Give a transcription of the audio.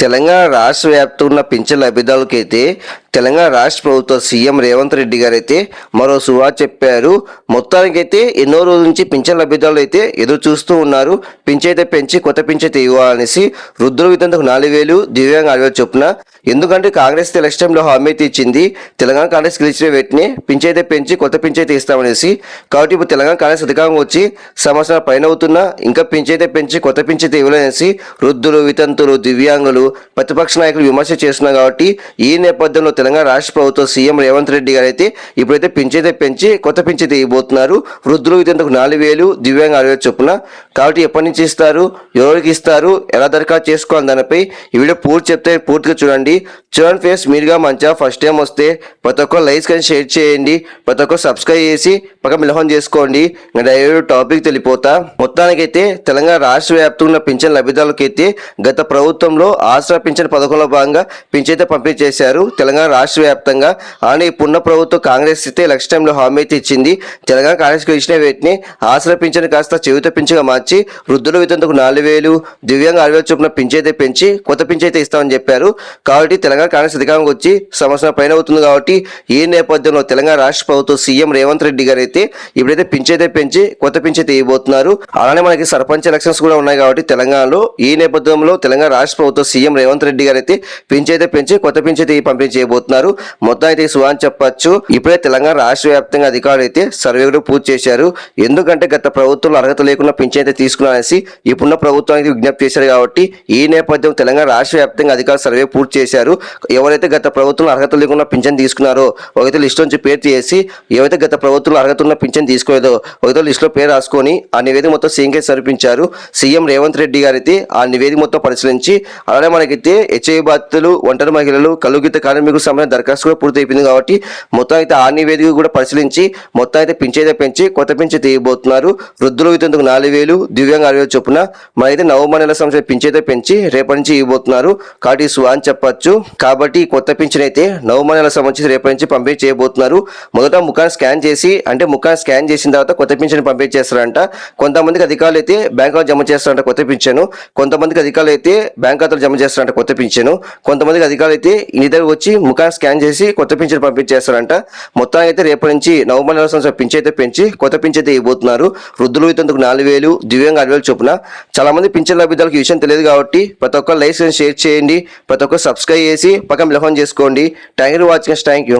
తెలంగాణ రాష్ట్ర వ్యాప్తంగా ఉన్న పింఛన్ లబ్ధిదారులకైతే తెలంగాణ రాష్ట్ర ప్రభుత్వ సీఎం రేవంత్ రెడ్డి గారు అయితే మరో సువా చెప్పారు. మొత్తానికైతే ఎన్నో రోజుల నుంచి పింఛన్ లబ్ధిదారులు అయితే ఎదురు చూస్తూ ఉన్నారు పింఛైతే పెంచి కొత్త పింఛైతే ఇవ్వాలనేసి వృద్ధుల విధంతకు నాలుగు వేలు దివ్యాంగ అరవై చొప్పున ఎందుకంటే కాంగ్రెస్ ఎలక్షన్ టైంలో హామీ అయితే ఇచ్చింది. తెలంగాణ కాంగ్రెస్ గెలిచిన వెంటనే పింఛైతే పెంచి కొత్త పింఛైతే ఇస్తామనేసి కాబట్టి ఇప్పుడు తెలంగాణ కాంగ్రెస్ అధికారం వచ్చి సంవత్సరాల పైన అవుతున్నా ఇంకా పింఛైతే పెంచి కొత్త పింఛైతే ఇవ్వలేనేసి వృద్ధులు వితంతులు దివ్యాంగులు ప్రతిపక్ష నాయకులు విమర్శ చేస్తున్నారు కాబట్టి ఈ నేపథ్యంలో తెలంగాణ రాష్ట్ర ప్రభుత్వం సీఎం రేవంత్ రెడ్డి గారు అయితే ఇప్పుడైతే పెంచైతే పెంచి కొత్త పెంచైతే ఇవ్వబోతున్నారు వృద్ధులు వితంతుకు నాలుగు వేలు దివ్యాంగ అరవై వేలు చొప్పున. కాబట్టి ఎప్పటి నుంచి ఇస్తారు? ఎవరికి ఇస్తారు? ఎలా దరఖాస్తు చేసుకోవాలి దానిపై? ఈ వీడియో పూర్తి చెప్తే పూర్తిగా చూడండి. చూడండి ఫేస్ మీరుగా మంచిగా ఫస్ట్ టైం వస్తే ప్రతి ఒక్కరు లైక్స్ కానీ షేర్ చేయండి. ప్రతి ఒక్కరు సబ్స్క్రైబ్ చేసి పక్క మిలహం చేసుకోండి. ఇంకా డైరెక్ట్ టాపిక్ తెలిపోతా. మొత్తానికైతే తెలంగాణ రాష్ట్ర వ్యాప్తంగా ఉన్న పింఛన్ లబ్ధిదారులకైతే గత ప్రభుత్వంలో ఆసరా పింఛన్ పథకంలో భాగంగా పింఛైతే పంపిణీ చేశారు. తెలంగాణ రాష్ట్ర వ్యాప్తంగా కానీ ఇప్పుడున్న ప్రభుత్వం కాంగ్రెస్ అయితే ఎలక్షన్ టైంలో హామీ అయితే ఇచ్చింది. తెలంగాణ కాంగ్రెస్ గెలిచిన వీటిని ఆసరా పింఛన్ కాస్త చెవిత పింఛగా మార్చి వృద్ధుల వితంతకు నాలుగు వేలు దివ్యాంగ ఆరు వేలు చొప్పున పింఛైతే పెంచి కొత్త పింఛైతే ఇస్తామని చెప్పారు. కాబట్టి తెలంగాణ కాంగ్రెస్ అధికారంకి వచ్చి సంవత్సరం పైన అవుతుంది కాబట్టి ఈ నేపథ్యంలో తెలంగాణ రాష్ట్ర ప్రభుత్వం సీఎం రేవంత్ రెడ్డి గారు అయితే ఇప్పుడైతే పింఛైతే పెంచి కొత్త పింఛైతే ఇవ్వబోతున్నారు. అలానే మనకి సర్పంచ్ ఎలక్షన్స్ కూడా ఉన్నాయి కాబట్టి తెలంగాణలో ఈ నేపథ్యంలో తెలంగాణ రాష్ట్ర ప్రభుత్వం సీఎం రేవంత్ రెడ్డి గారు అయితే పింఛైతే పెంచి కొత్త పింఛైతే పంపిణీ చేయబోతున్నారు. మొత్తం అయితే సువాన్ చెప్పొచ్చు. ఇప్పుడే తెలంగాణ రాష్ట్ర వ్యాప్తంగా అధికారులు అయితే సర్వే కూడా పూర్తి చేశారు. ఎందుకంటే గత ప్రభుత్వంలో అర్హత లేకుండా పింఛన్ అయితే తీసుకున్నారనేసి ఇప్పుడున్న ప్రభుత్వానికి విజ్ఞప్తి చేశారు కాబట్టి ఈ నేపథ్యం తెలంగాణ రాష్ట్ర వ్యాప్తంగా అధికారులు సర్వే పూర్తి చేశారు. ఎవరైతే గత ప్రభుత్వంలో అర్హత లేకుండా పింఛన్ తీసుకున్నారో ఒకైతే లిస్ట్ నుంచి పేరు చేసి ఏవైతే గత ప్రభుత్వంలో అర్హత ఉన్న పింఛన్ తీసుకోలేదో ఒకైతే లిస్టులో పేరు రాసుకొని ఆ నివేదిక మొత్తం సీఎంకే సమర్పించారు. సీఎం రేవంత్ రెడ్డి గారు అయితే ఆ నివేదిక మొత్తం పరిశీలించి అలానే మనకైతే హెచ్ఐవి బాధితులు ఒంటరి మహిళలు కలుగిత కార్మికులకు సంబంధించిన దరఖాస్తు కూడా పూర్తి అయిపోయింది కాబట్టి మొత్తం అయితే ఆ నివేదిక కూడా పరిశీలించి మొత్తం అయితే పింఛైతే పెంచి కొత్త పింఛన్ తీయబోతున్నారు. వృద్ధులు వితందుకు నాలుగు వేలు దివ్యాంగ అరవై వేలు చొప్పున మనైతే నవంబర్ నెల సంవత్సరం పింఛైతే పెంచి రేపటి నుంచి ఇవ్వబోతున్నారు. కాబట్టి సు అని చెప్పచ్చు. కాబట్టి కొత్త పింఛన్ అయితే నవంబర్ నెల సంబంధించి రేపటి నుంచి పంపిణీ చేయబోతున్నారు. మొదట ముఖాన్ని స్కాన్ చేసి అంటే ముఖాన్ని స్కాన్ చేసిన తర్వాత కొత్త పింఛన్ పంపిణీ చేస్తారంట. కొంతమందికి అధికారులు అయితే బ్యాంకులో జమ చేస్తారంట కొత్త పింఛను. కొంతమందికి అధికారులు అయితే బ్యాంక్ ఖాతాలో జమ చేస్తారంట కొత్త పింఛను. కొంతమందికి అధికారులు అయితే ఇంటి వచ్చి ముఖాన్ని స్కాన్ చేసి కొత్త పింఛను పంపించేస్తారంట. మొత్తం అయితే రేపటి నుంచి నవంబర్ నెల సంవత్సరం పింఛ అయితే పెంచి కొత్త పింఛన్ అయితే ఇవ్వబోతున్నారు. వృద్ధులు ఇతందుకు నాలుగు వేలు దివ్యంగా ఆరు వేలు చొప్పున. చాలా మంది పింఛన్ లబ్ధిదారులకు ఈ విషయం తెలియదు కాబట్టి ప్రతి ఒక్కరు లైక్ షేర్ చేయండి. ప్రతి ఒక్కరు సబ్స్క్రైబ్ చేసి పక్కన మిలహం చేసుకోండి. Thank you watching thank you